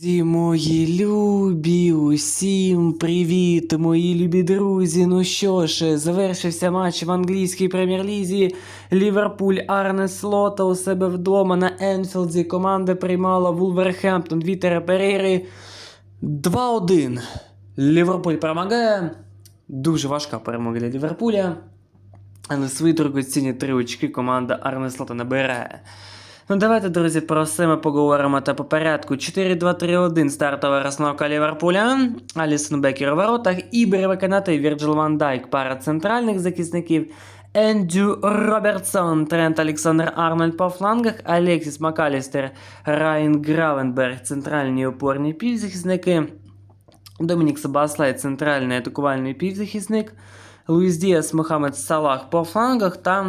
Друзі, мої любі, усім привіт, мої любі друзі. Ну що ж, завершився матч в англійській прем'єр-лізі. Ліверпуль Арне Слота у себе вдома на Енфілді. Команда приймала Вулверхемптон Вітера Перейри 2-1. Ліверпуль перемагає. Дуже важка перемога для Ліверпуля. Але свої дорогоцінні три очки команда Арне Слота набирає. Ну давайте, друзі, про все ми поговоримо. Та по порядку. 4-2-3-1 стартова розновка Ліверпуля, Алісон Бекер у воротах, Ібер Веканате і Вірджил Ван Дайк, пара центральних захисників, Ендю Робертсон, Трент Олександр Арнольд по флангах, Алексіс Макалістер, Райан Гравенберг, центральні опорні півзахисники, Домінік Сабаслай, центральний атакувальний півзахисник, Луїс Діас, Мохамед Салах по флангах та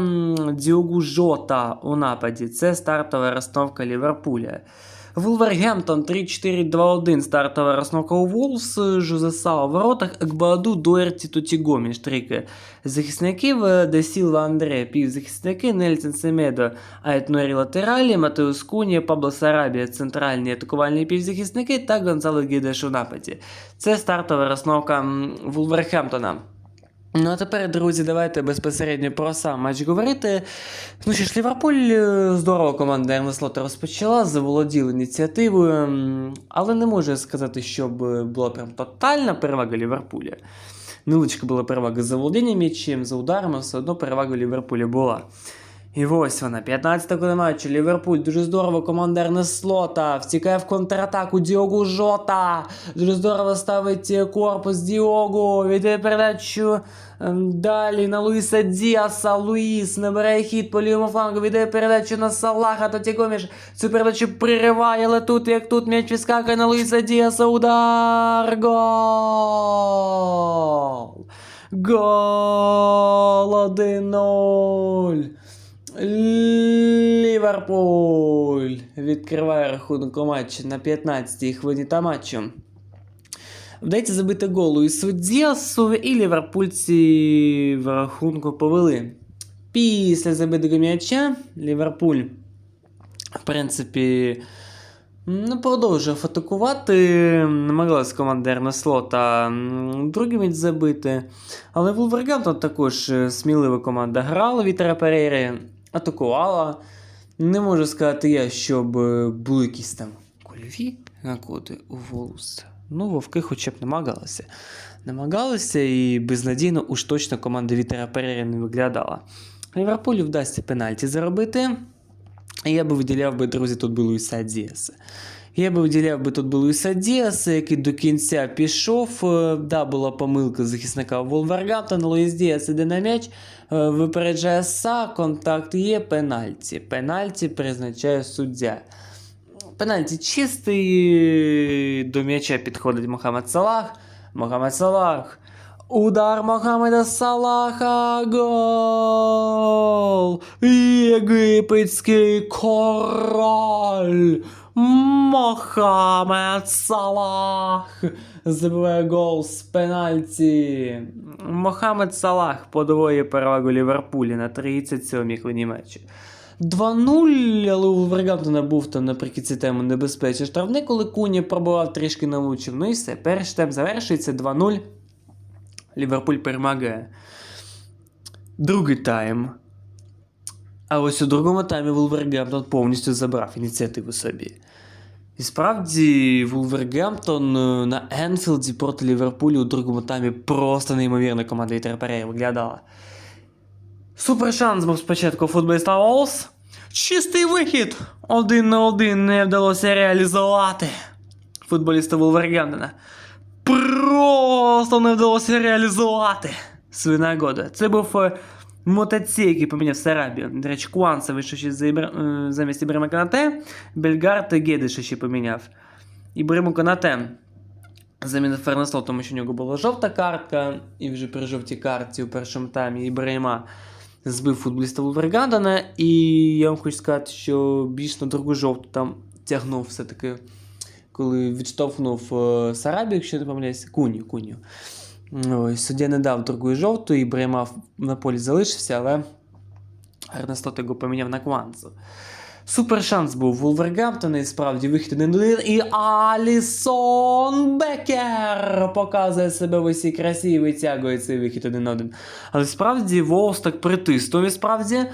Діогу Жота у нападі. Це стартова розстановка Ліверпуля. Вулвергемптон 3-4-2-1 стартова розстановка у Волс, Жозеса у воротах, Екбаду, Дуерті, Тутіго між трійки захисників, е, Де Сілва Андре, півзахисники, Нельсон Семедо, Айтнорі латералі, Матеус Куні, Пабло Сарабія, центральні атакувальні півзахисники та Гонзало Гідеш у нападі. Це стартова розстановка м, Вулверхемптона. Ну а тепер, друзі, давайте безпосередньо про сам матч говорити. Ну що ж, Ліверпуль здорова команда Ерна Слота розпочала, заволоділа ініціативою, але не можу сказати, щоб е, була прям тотальна перевага Ліверпуля. Невеличка була перевага за володінням м'ячем, за ударами, все одно перевага Ліверпуля була. І ось вона, 15-та коли матчу, Ліверпуль, дуже здорово, команда Слота, втікає в контратаку. Діогу Жота, дуже здорово ставить е, корпус Діогу, віддає передачу ем, далі на Луїса Діаса, Луїс набирає хід по лівому флангу, віддає передачу на Салаха, та Тігоміш цю передачу пририває, але тут, як тут, м'яч відскакує на Луїса Діаса, удар, гол! Гол 1-0! Ліверпуль відкриває рахунок у матчі на 15-й хвилині та матчу. Вдається забити голу і Суддєсу, і ліверпульці в рахунку повели. Після забитого м'яча Ліверпуль, в принципі, не продовжував атакувати. Намагалась команда Ерне Слота м, другий м'яч забити. Але Вулвергемптон також е, смілива команда грала Вітера Перейри, атакувала. Не можу сказати я, щоб е, були якісь там кульові накоди у Волус. Ну, вовки хоча б намагалися. Намагалися і безнадійно уж точно команда Вітера Перері не виглядала. Ліверпулю вдасться пенальті заробити. І Я би виділяв би, друзі, тут були Луїса Діаса. Я би виділяв би тут би Луїса Діаса, який до кінця пішов. Е, Да, була помилка захисника Волвергамптона. Луїс Діас іде на м'яч, е, випереджає Са, контакт є, пенальті. Пенальті призначає суддя. Пенальті чистий. До м'яча підходить Мохамед Салах. Мохамед Салах. Удар Мохамеда Салаха. Гол! Єгипетський король. Мохамед Салах забиває гол з пенальті. Мохамед Салах подвоює перевагу Ліверпулі на 37-й хвилині матчу. 2-0, але у Вергамптона був там наприкінці теми небезпечний штрафник, коли Куні пробував трішки навучив. Ну і все, перший тайм завершується 2-0. Ліверпуль перемагає. Другий тайм. А ось у другому таймі Вулвергемптон повністю забрав ініціативу собі. І справді, Вулвергемптон е, на Енфілді проти Ліверпулю у другому таймі просто неймовірна команда Вітера Перея виглядала. Супер шанс був спочатку футболіста Волс. Чистий вихід! Один на один не вдалося реалізувати. Футболіста Вулвергемптона. Просто не вдалося реалізувати свою нагоду. Це був Мотоці, який поміняв Сарабію. До речі, Куанса ще е, замість Ібрема Канате, Бельгар та Гедиша ще поміняв. Ібрему Канате замінив Фернесло, тому що у нього була жовта картка, і вже при жовтій картці у першому таймі Ібрема збив футболіста Вулвергандена. І я вам хочу сказати, що більш на другу жовту там тягнув все-таки, коли відштовхнув е, Сарабію, якщо не помиляюся, Куню, Куню. Ось, суддя не дав другої жовтої, Брейма на полі залишився, але Ернесто його поміняв на Кванцу. Супер шанс був у Вулвергемптона, і справді вихід 1-1. І Алісон Бекер показує себе в усій красі і витягує цей вихід 1-1. Але справді Волс так притиснув і справді.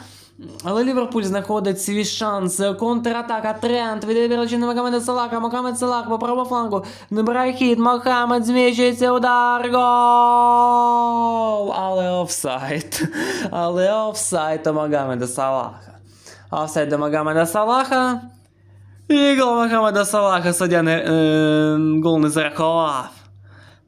Але Ліверпуль знаходить свій шанс. Контратака, тренд, відбірочі на Мохамеда Салаха. Мохамед Салах по правому флангу. Набирає хід. Мохамед зміщується. Удар. Гол! Але офсайд. Але офсайд до Мохамеда Салаха. Офсайд до Мохамеда Салаха. І гол Мохамеда Салаха суддя не, е, гол не зарахував.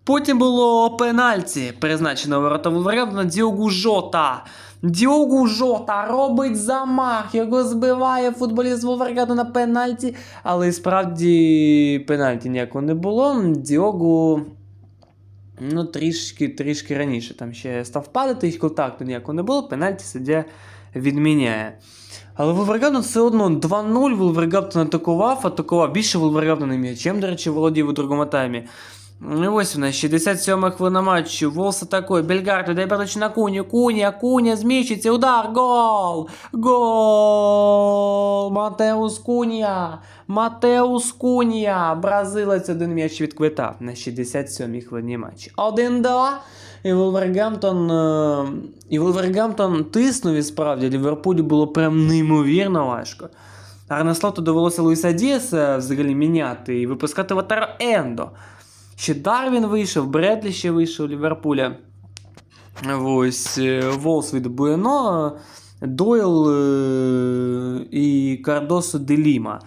Потім було пенальті, призначено ворота Вулвергемптона Діогу Жота. Діогу Жота робить замах, його збиває футболіст Вулвергемптона на пенальті, але справді пенальті ніякого не було. Діогу ну, трішки, трішки раніше там ще став падати, і контакту ніякого не було, пенальті суддя відміняє. Але Вулвергемптон все одно 2-0 Вулвергемптон атакував, атакував більше Вулвергемптона м'ячем, до речі, володів у другому таймі. І ось нас 67 хвилина матчу. Волс атакує. Бельгард дає передачу на Куні. Куня, Куня зміщиться. Удар. Гол! Гол! Матеус Куня! Матеус Куня! Бразилець один м'яч відквитав на 67-й хвилині матчі. 1-2. І Вулвергемптон, е, і Вулвергемптон тиснув і справді. Ліверпулю було прям неймовірно важко. Арнеслоту довелося Луїса Діаса взагалі міняти і випускати Ватара Ендо. Ще Дарвін вийшов, Бредлі ще вийшов Ліверпуля. Ось е, Волс від Буено, Дойл е, і Кардосо Деліма.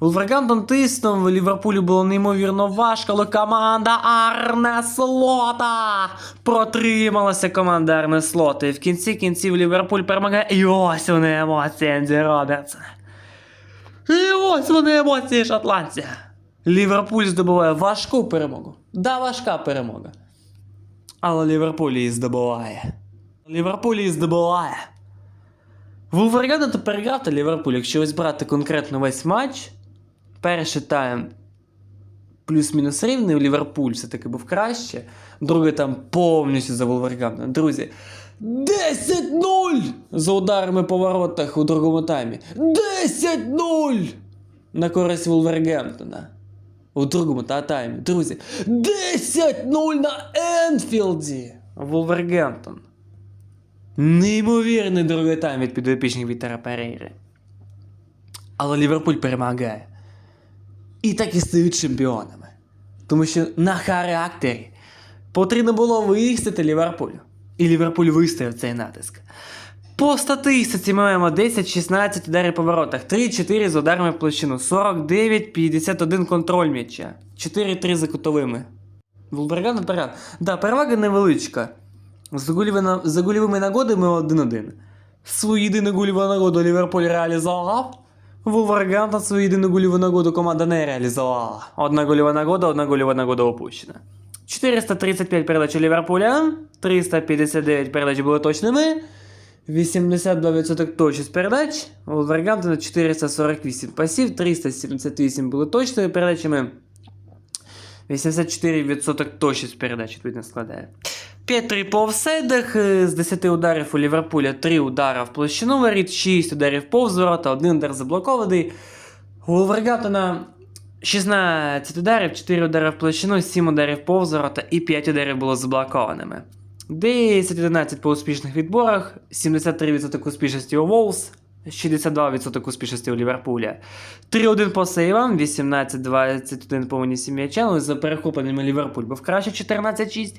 Вулвергемптон тиснув, Ліверпулю було неймовірно важко, але команда Арне Слота протрималася команда Арне Слота. І в кінці кінців Ліверпуль перемагає. І ось вони емоції Енді Робертсона. І ось вони емоції шотландця. Ліверпуль здобуває важку перемогу. Да, важка перемога. Але Ліверпуль її здобуває. Ліверпуль її здобуває. Вулвергемптон то переграв та Ліверпуль, якщо ось брати конкретно весь матч. Перший тайм плюс-мінус рівний, у Ліверпуль все-таки був краще. Другий там повністю за Вулвергемптон. Друзі, 10-0 за ударами по воротах у другому таймі. 10-0 на користь Вулвергемптона. У другому та таймі. Друзі, 10-0 на Енфілді. Вулвергемптон. Неймовірний другий тайм від підопічних Вітера Перейри. Але Ліверпуль перемагає. І так і стають чемпіонами. Тому що на характері потрібно було вистояти Ліверпулю. І Ліверпуль вистояв цей натиск. По статистиці ми маємо 10-16 ударів по воротах, 3-4 з ударами в площину, 49-51 контроль м'яча, 4-3 за кутовими. Вулверган наперед. Да, перевага невеличка. За, гольовими, за гольовими нагодами 1-1. Свою єдину гольову нагоду Ліверпуль реалізував. Вулверган свою єдину гольову нагоду команда не реалізувала. Одна гольова нагода, одна гольова нагода опущена. 435 передач Ліверпуля, 359 передач були точними. 82% точність передач. У Вулвергемптона 448 пасів, 378 були точними передачами. 84% точність передач відповідно складає. 5-3 по офсайдах, е, з 10 ударів у Ліверпуля 3 удара в площину воріт, 6 ударів повз ворота, 1 удар заблокований. У Вулвергемптона 16 ударів, 4 удари в площину, 7 ударів повз ворота і 5 ударів було заблокованими. 10-11 по успішних відборах, 73% успішності у Волс, 62% успішності у Ліверпуля. 3-1 по сейвам, 18-21 по винісі м'яча, за перехопленнями Ліверпуль був краще 14-6.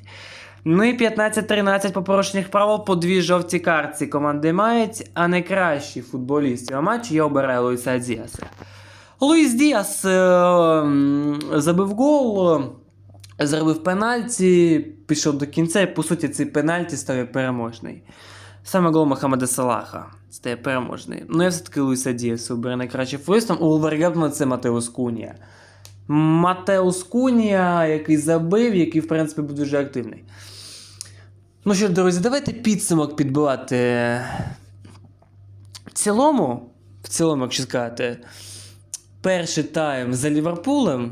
Ну і 15-13 по порушеннях правил по дві жовті картці команди мають, а найкращий футболіст цього матчу я обираю Луїса Діаса. Луїс Діас е, забив гол, зробив пенальті, пішов до кінця, і по суті цей пенальті став переможний. Саме гол Мохамеда Салаха стає переможний. Ну я все-таки Луїса Діаса обираю найкращим футболістом. У Вулвергемптона це Матеус Кунія. Матеус Кунія, який забив, який, в принципі, був дуже активний. Ну що, друзі, давайте підсумок підбивати. В цілому, в цілому, якщо сказати, перший тайм за Ліверпулем,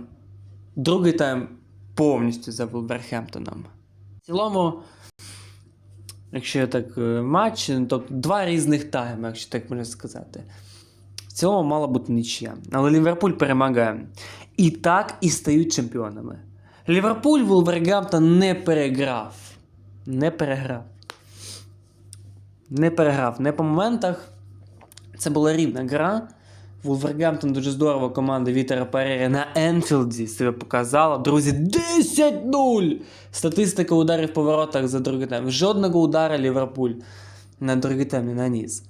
другий тайм повністю за Вулверхемптоном. В цілому, якщо так е, матч, тобто два різних тайми, якщо так можна сказати. В цілому мала бути нічия. Але Ліверпуль перемагає. І так і стають чемпіонами. Ліверпуль Вулвергемптон не переграв. Не переграв. Не переграв. Не по моментах. Це була рівна гра. Вулвергемптон дуже здорово команда Вітера Перери на Енфілді себе показала. Друзі, 10-0! Статистика ударів по воротах за другий тайм. Жодного удара Ліверпуль на другий тайм не наніс.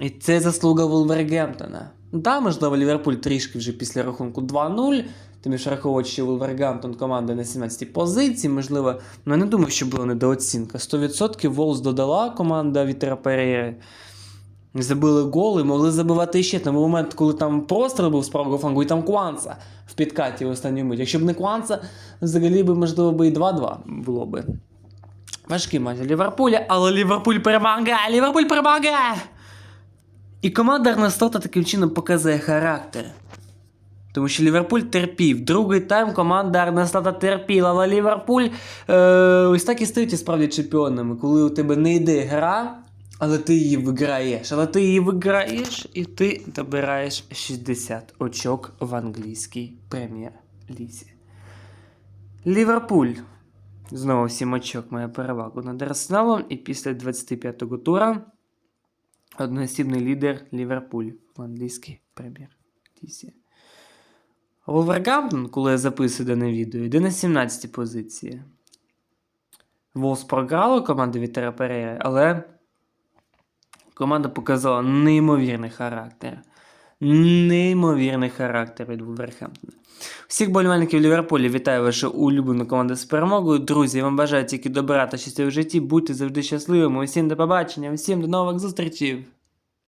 І це заслуга Вулвергемптона. Да, можливо, Ліверпуль трішки вже після рахунку 2-0. Тим що враховуючи, що Вулвергемптон команда на 17 позиції, можливо, ну я не думаю, що була недооцінка. 100% Волс додала команда Вітера Перейри. Забили голи, могли забивати ще. Там момент, коли там простріл був з правого флангу, і там Кванца в підкаті в останню мить. Якщо б не Кванца, взагалі би, можливо, би і 2-2 було би. Важкий матч Ліверпуля, але Ліверпуль перемагає! Ліверпуль перемагає! І команда Арнестота таким чином показує характер. Тому що Ліверпуль терпів. Другий тайм команда Арнестота терпіла, але Ліверпуль е, ось так і стають і справді чемпіонами, коли у тебе не йде гра, але ти її виграєш. Але ти її виграєш і ти добираєш 60 очок в англійській прем'єр-лізі. Ліверпуль. Знову 7 очок має перевагу над Арсеналом, і після 25-го тура одноосібний лідер Ліверпуль в англійській прем'єр-лізі. Вулвергамптон, коли я записую дане відео, йде на 17 позиції. Волс програла команда Вітера Перейра, але команда показала неймовірний характер. Неймовірний характер від Вулверхемптона. Всіх болівальників Ліверпуля вітаю вашу улюблену команду з перемогою. Друзі, вам бажаю тільки добра та щастя в житті. Будьте завжди щасливими. Усім до побачення, усім до нових зустрічей!